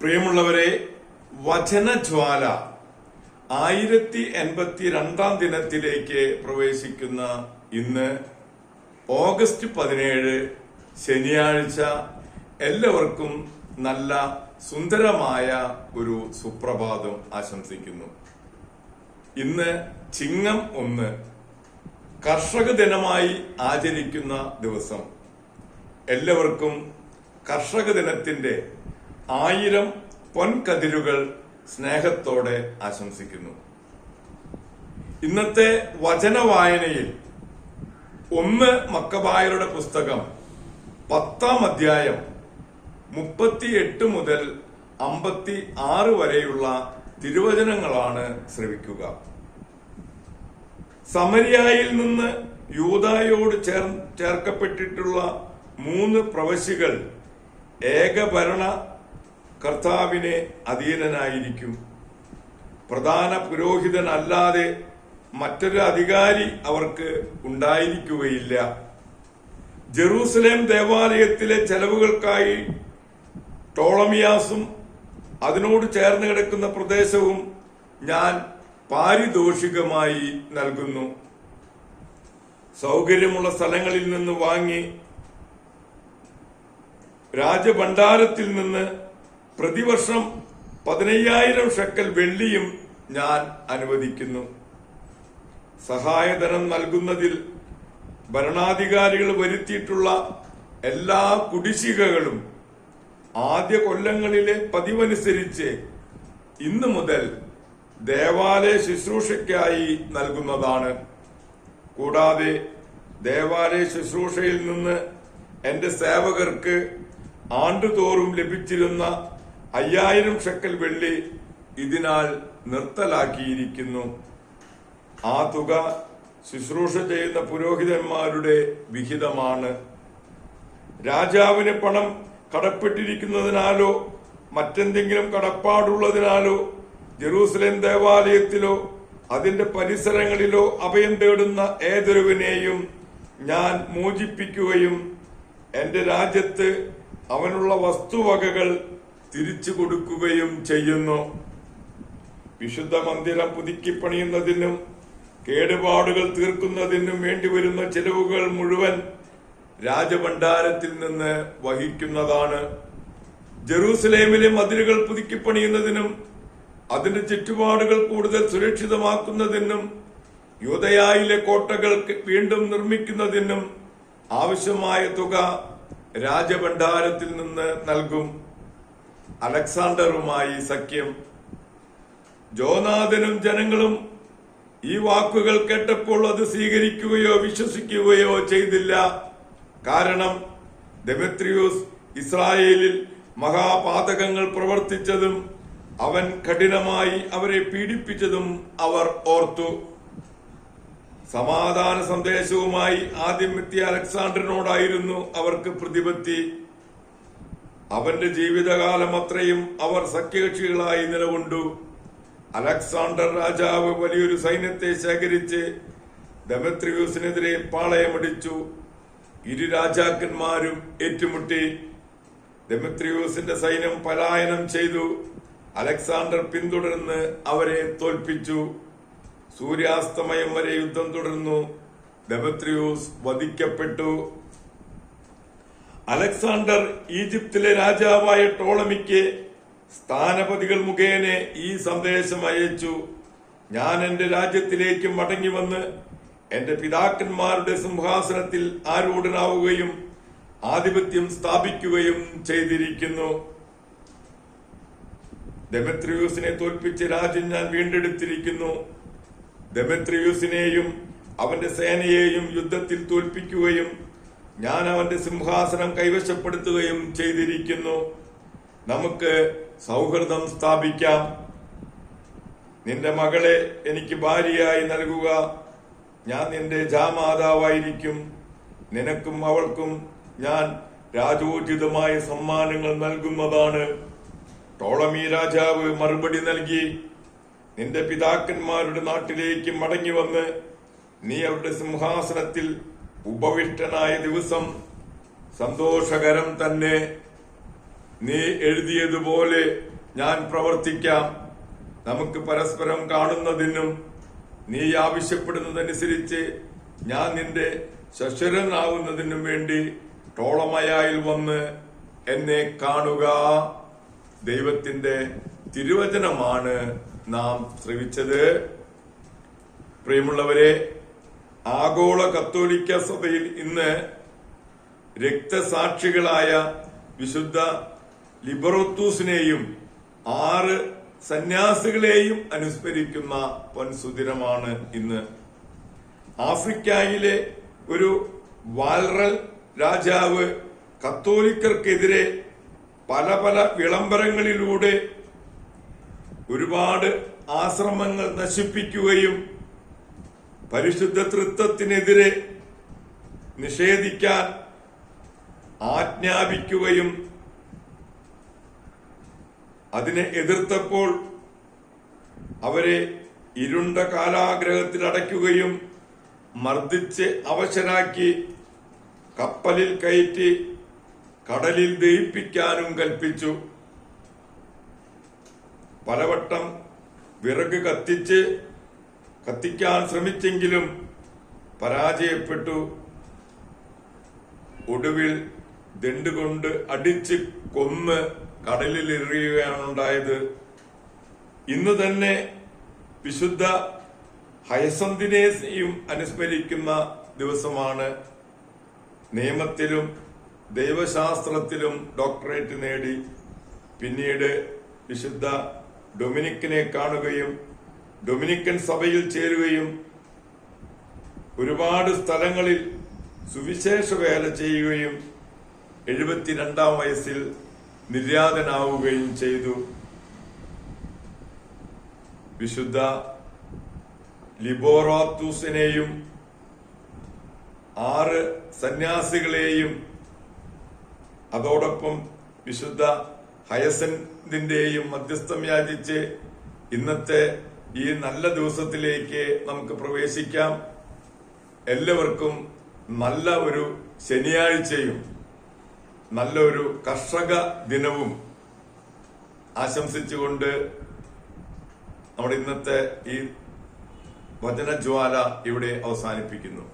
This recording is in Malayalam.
പ്രിയമുള്ളവരെ വചനജ്വാല ആയിരത്തി എൺപത്തി രണ്ടാം ദിനത്തിലേക്ക് പ്രവേശിക്കുന്ന ഇന്ന് ഓഗസ്റ്റ് പതിനേഴ് ശനിയാഴ്ച എല്ലാവർക്കും നല്ല സുന്ദരമായ ഒരു സുപ്രഭാതം ആശംസിക്കുന്നു. ഇന്ന് ചിങ്ങം ഒന്ന് കർഷക ദിനമായി ആചരിക്കുന്ന ദിവസം. എല്ലാവർക്കും കർഷക ദിനത്തിന്റെ ആയിരം പൊൻകതിരുകൾ സ്നേഹത്തോടെ ആശംസിക്കുന്നു. ഇന്നത്തെ വചന വായനയിൽ ഒന്ന് മക്കബായരുടെ പുസ്തകം പത്താം അധ്യായം മുപ്പത്തിയെട്ട് മുതൽ അമ്പത്തി ആറ് വരെയുള്ള തിരുവചനങ്ങളാണ് ശ്രവിക്കുക. സമരിയായിൽ നിന്ന് യൂതായോട് ചേർ ചേർക്കപ്പെട്ടിട്ടുള്ള മൂന്ന് പ്രവശ്യകൾ ഏകഭരണ കർത്താവിനെ അധീനനായിരിക്കും. പ്രധാന പുരോഹിതനല്ലാതെ മറ്റൊരു അധികാരി അവർക്ക് ഉണ്ടായിരിക്കുകയില്ല. ജെറൂസലേം ദേവാലയത്തിലെ ചെലവുകൾക്കായി ടോളമിയാസും അതിനോട് ചേർന്ന് കിടക്കുന്ന പ്രദേശവും ഞാൻ പാരിതോഷികമായി നൽകുന്നു. സൗകര്യമുള്ള സ്ഥലങ്ങളിൽ നിന്ന് വാങ്ങി രാജഭണ്ഡാരത്തിൽ നിന്ന് പ്രതിവർഷം പതിനയ്യായിരം ഷക്കൽ വെള്ളിയും ഞാൻ അനുവദിക്കുന്നു. സഹായധനം നൽകുന്നതിൽ ഭരണാധികാരികൾ വരുത്തിയിട്ടുള്ള എല്ലാ കുടിശികകളും ആദ്യ കൊല്ലങ്ങളിലെ പതിവനുസരിച്ച് ഇന്നു മുതൽ ദേവാലയ ശുശ്രൂഷയ്ക്കായി നൽകുന്നതാണ്. കൂടാതെ ദേവാലയ ശുശ്രൂഷയിൽ നിന്ന് എന്റെ സേവകർക്ക് ആണ്ടുതോറും ലഭിച്ചിരുന്ന അയ്യായിരം ഷെക്കൽ വെള്ളി ഇതിനാൽ നിർത്തലാക്കിയിരിക്കുന്നു. ആ തുക ശുശ്രൂഷ ചെയ്യുന്ന പുരോഹിതന്മാരുടെ വിഹിതമാണ്. രാജാവിന് പണം കടപ്പെട്ടിരിക്കുന്നതിനാലോ മറ്റെന്തെങ്കിലും കടപ്പാടുള്ളതിനാലോ ജെറൂസലേം ദേവാലയത്തിലോ അതിന്റെ പരിസരങ്ങളിലോ അഭയം തേടുന്ന ഏതൊരുവിനെയും ഞാൻ മോചിപ്പിക്കുകയും എന്റെ രാജ്യത്ത് അവനുള്ള വസ്തുവകകൾ തിരിച്ചു കൊടുക്കുകയും ചെയ്യുന്നു. വിശുദ്ധ മന്ദിരം പുതുക്കിപ്പണിയുന്നതിനും കേടുപാടുകൾ തീർക്കുന്നതിനും വേണ്ടിവരുന്ന ചെലവുകൾ മുഴുവൻ രാജഭണ്ഡാരത്തിൽ നിന്ന് വഹിക്കുന്നതാണ്. ജെറൂസലേമിലെ മതിലുകൾ പുതുക്കിപ്പണിയുന്നതിനും അതിന്റെ ചുറ്റുപാടുകൾ കൂടുതൽ സുരക്ഷിതമാക്കുന്നതിനും യൂതയായിലെ കോട്ടകൾ വീണ്ടും നിർമ്മിക്കുന്നതിനും ആവശ്യമായ തുക രാജഭണ്ഡാരത്തിൽ നിന്ന് നൽകും. അലക്സാണ്ടറുമായി സഖ്യം. ജോനാഥനും ജനങ്ങളും ഈ വാക്കുകൾ കേട്ടപ്പോൾ അത് സ്വീകരിക്കുകയോ വിശ്വസിക്കുകയോ ചെയ്തില്ല. കാരണം ഡെമെത്രിയൂസ് ഇസ്രായേലിൽ മഹാപാതകങ്ങൾ പ്രവർത്തിച്ചതും അവൻ കഠിനമായി അവരെ പീഡിപ്പിച്ചതും അവർ ഓർത്തു. സമാധാന സന്ദേശവുമായി ആദ്യം എത്തിയ അലക്സാണ്ടറിനോടായിരുന്നു അവർക്ക് പ്രതിപത്തി. അവന്റെ ജീവിതകാലം അത്രയും അവർ സഖ്യകക്ഷികളായി നിലകൊണ്ടു. അലക്സാണ്ടർ രാജാവ് വലിയൊരു സൈന്യത്തെ ശേഖരിച്ച് ദമത്രിയൂസിനെതിരെ പാളയമടിച്ചു. ഇരു രാജാക്കന്മാരും ഏറ്റുമുട്ടി. ദമത്രിയൂസിന്റെ സൈന്യം പലായനം ചെയ്തു. അലക്സാണ്ടർ പിന്തുടർന്ന് അവരെ തോൽപ്പിച്ചു. സൂര്യാസ്തമയം വരെ യുദ്ധം തുടർന്നു. ദമത്രിയൂസ് വധിക്കപ്പെട്ടു. അലക്സാണ്ടർ ഈജിപ്തിലെ രാജാവായ ടോളമിക്ക് സ്ഥാനപതികൾ മുഖേന ഈ സന്ദേശം അയച്ചു. ഞാൻ എന്റെ രാജ്യത്തിലേക്ക് മടങ്ങി വന്ന് എന്റെ പിതാക്കന്മാരുടെ സിംഹാസനത്തിൽ ആരൂഢനാവുകയും ആധിപത്യം സ്ഥാപിക്കുകയും ചെയ്തിരിക്കുന്നു. ഡെമത്രിയൂസിനെ തോൽപ്പിച്ച് രാജ്യം ഞാൻ വീണ്ടെടുത്തിരിക്കുന്നു. ഡെമത്രിയൂസിനെയും അവന്റെ സേനയെയും യുദ്ധത്തിൽ തോൽപ്പിക്കുകയും ഞാൻ അവന്റെ സിംഹാസനം കൈവശപ്പെടുത്തുകയും ചെയ്തിരിക്കുന്നു. നമുക്ക് സൗഹൃദം സ്ഥാപിക്കാം. നിന്റെ മകളെ എനിക്ക് ഭാര്യയായി നൽകുക. ഞാൻ നിന്റെ ജാമാതാവായിരിക്കും. നിനക്കും അവൾക്കും ഞാൻ രാജോചിതമായ സമ്മാനങ്ങൾ നൽകുന്നതാണ്. ടോളമി രാജാവ് മറുപടി നൽകി നിന്റെ പിതാക്കന്മാരുടെ നാട്ടിലേക്ക് മടങ്ങി വന്ന് നീ അവരുടെ സിംഹാസനത്തിൽ ഉപവിഷ്ടനായ ദിവസം സന്തോഷകരം തന്നെ നീ എഴുതിയതുപോലെ ഞാൻ പ്രവർത്തിക്കാം. നമുക്ക് പരസ്പരം കാണുന്നതിനും നീ ആവശ്യപ്പെടുന്നതനുസരിച്ച് ഞാൻ നിന്റെ ശശ്വരനാകുന്നതിനും വേണ്ടി ടോളമയായിൽ വന്ന് എന്നെ കാണുക. ദൈവത്തിന്റെ തിരുവചനമാണ് നാം ശ്രവിച്ചത്. പ്രിയമുള്ളവരെ ആഗോള കത്തോലിക്ക സഭയിൽ ഇന്ന് രക്തസാക്ഷികളായ വിശുദ്ധ ലിബറോത്തൂസിനെയും ആറ് സന്യാസികളെയും അനുസ്മരിക്കുന്ന പൊൻസുദിനമാണ് ഇന്ന്. ആഫ്രിക്കയിലെ ഒരു വാൽറൽ രാജാവ് കത്തോലിക്കർക്കെതിരെ പല പല വിളംബരങ്ങളിലൂടെ ഒരുപാട് ആശ്രമങ്ങൾ നശിപ്പിക്കുകയും പരിശുദ്ധ തൃത്വത്തിനെതിരെ നിഷേധിക്കാൻ ആജ്ഞാപിക്കുകയും അതിനെ എതിർത്തപ്പോൾ അവരെ ഇരുണ്ട കാലാഗ്രഹത്തിൽ അടയ്ക്കുകയും മർദ്ദിച്ച് അവശരാക്കി കപ്പലിൽ കയറ്റി കടലിൽ ദയിപ്പിക്കാനും കൽപ്പിച്ചു. പലവട്ടം വിറക് കത്തിച്ച് കത്തിക്കാൻ ശ്രമിച്ചെങ്കിലും പരാജയപ്പെട്ടു. ഒടുവിൽ ദണ്ടുകൊണ്ട് അടിച്ച് കൊന്ന് കടലിൽ എറിയുകയാണ് ഉണ്ടായത്. ഇന്ന് തന്നെ വിശുദ്ധ ഹയസന്തിനെയും അനുസ്മരിക്കുന്ന ദിവസമാണ്. നിയമത്തിലും ദൈവശാസ്ത്രത്തിലും ഡോക്ടറേറ്റ് നേടി. പിന്നീട് വിശുദ്ധ ഡൊമിനിക്കിനെ കാണുകയും ഡൊമിനിക്കൻ സഭയിൽ ചേരുകയും ഒരുപാട് സ്ഥലങ്ങളിൽ സുവിശേഷ വേല ചെയ്യുകയും എഴുപത്തിരണ്ടാം വയസ്സിൽ നിര്യാതനാവുകയും ചെയ്തു. വിശുദ്ധ ലിബോറാത്തൂസിനെയും ആറ് സന്യാസികളെയും അതോടൊപ്പം വിശുദ്ധ ഹയസന്തിന്റെയും മധ്യസ്ഥം യാചിച്ച് ഇന്നത്തെ ഈ നല്ല ദിവസത്തിലേക്ക് നമുക്ക് പ്രവേശിക്കാം. എല്ലാവർക്കും നല്ല ഒരു ശനിയാഴ്ചയും നല്ല ഒരു കർഷക ദിനവും ആശംസിച്ചുകൊണ്ട് നമ്മുടെ ഇന്നത്തെ ഈ വചനജ്വാല ഇവിടെ അവസാനിപ്പിക്കുന്നു.